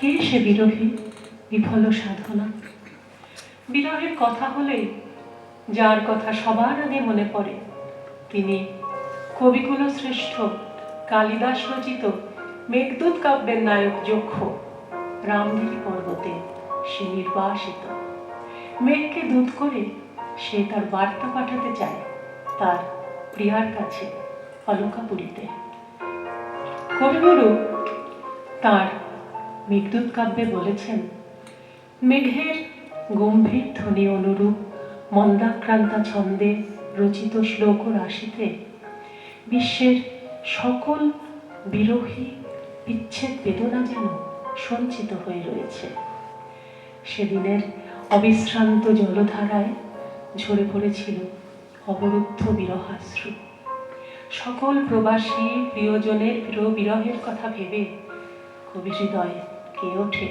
কে সে বিরোহী? বিফল সাধনা। বিরহের কথা হলে, যার কথা সবার আগে মনে পড়ে, তিনি কবিকুল শ্রেষ্ঠ, কালিদাস রচিত, মেঘদূত কাব্যের নায়ক যক্ষ, রামগিরি পর্বতে সে নির্বাসিত। মেঘকে দূত করে সে তার বার্তা পাঠাতে চায়, তার প্রিয়ার কাছে অলকাপুরীতে। কবিগুরু তার মেঘদূত কাব্যে বলেছেন, মেঘের গম্ভীর ধ্বনি অনুরূপ মন্দাক্রান্তা ছন্দে রচিত শ্লোক রাশিতে বিশ্বের সকল বিরোহী বিচ্ছেদ বেদনা যেন সঞ্চিত হয়ে রয়েছে। সেদিনের অবিশ্রান্ত জলধারায় ঝরে পড়েছিল অবরুদ্ধ বিরহাশ্রু। সকল প্রবাসী প্রিয়জনের প্রিয় বিরহের কথা ভেবে কবি হৃদয় কে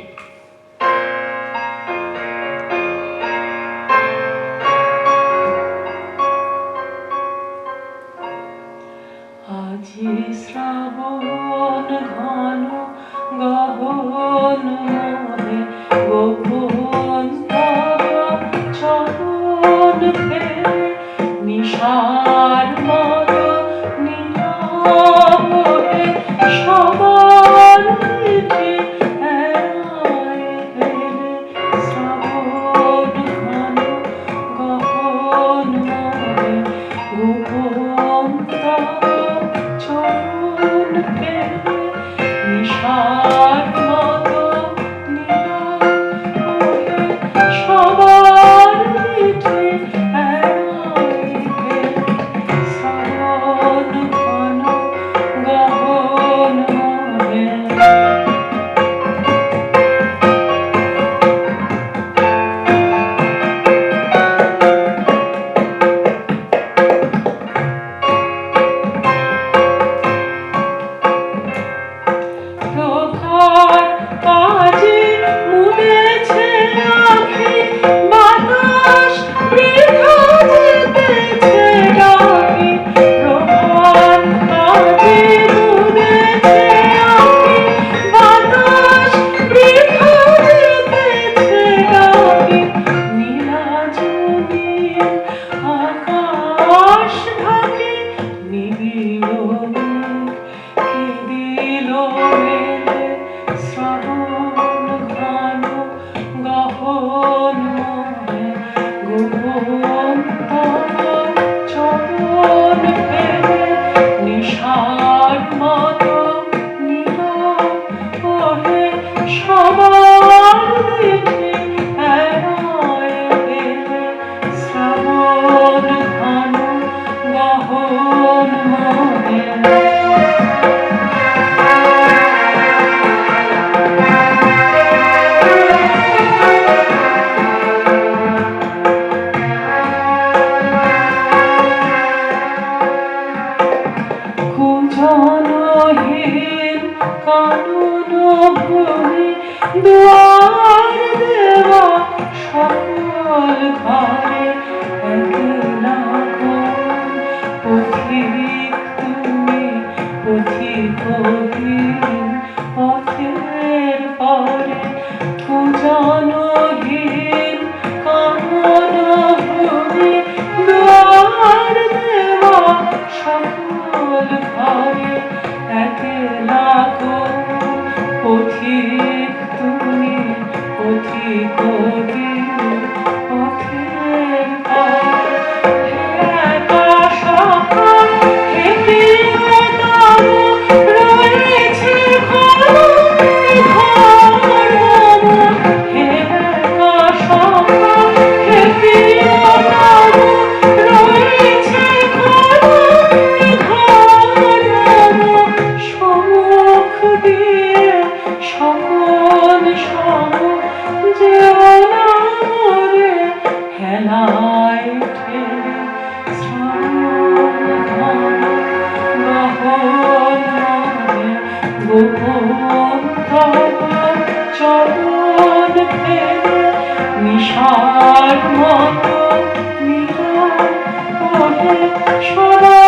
দুয়ার দেওয়া সকল ঘরে একলা পথিক তুমি পথিক মতো মিলায় সদা